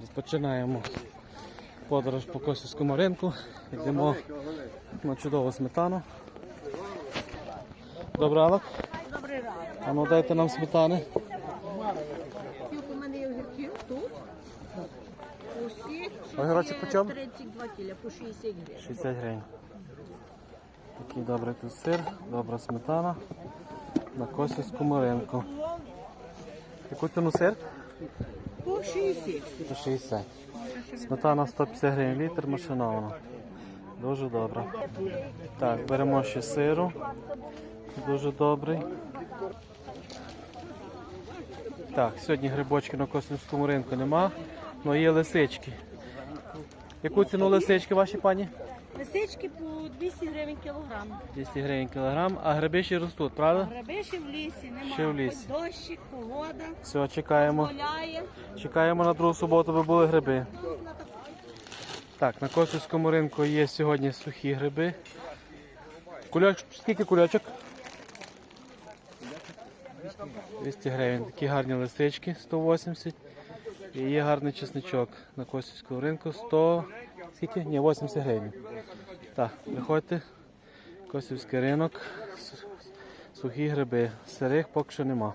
Розпочинаємо подорож по Косівському ринку. Йдемо на чудову сметану. Добрий ранок. Добрий ранок. А ну дайте нам сметани. У мене є огірків тут. Усіх Огірочок по чому? 32 кіля, по 60 гривень. 60 гривень. Такий добрий тут сир, добра сметана на Косівському ринку. Яку ціну сир? По 60. 160. Сметана 150 гривень літр, машинована. Дуже добре. Так, беремо ще сиру. Дуже добрий. Так, сьогодні грибочки на Косівському ринку нема, але є лисички. Яку ціну лисички ваші пані? Лисички по 200 гривень кілограм. 200 гривень кілограм, а гриби ще ростуть, правда? Гриби ще в лісі, немає. Ще в лісі. Хоч Дощик, погода, Все, чекаємо. дозволяє. Чекаємо на другу суботу, би були гриби. Так, на Косівському ринку є сьогодні сухі гриби. Кульоч... Скільки кульочок? 200 гривень. Такі гарні лисички 180. І є гарний чесничок на Косівському ринку 100. Скільки? Ні, 80 гривень. Так, приходьте. Косівський ринок. Сухі гриби. Сирих поки що нема.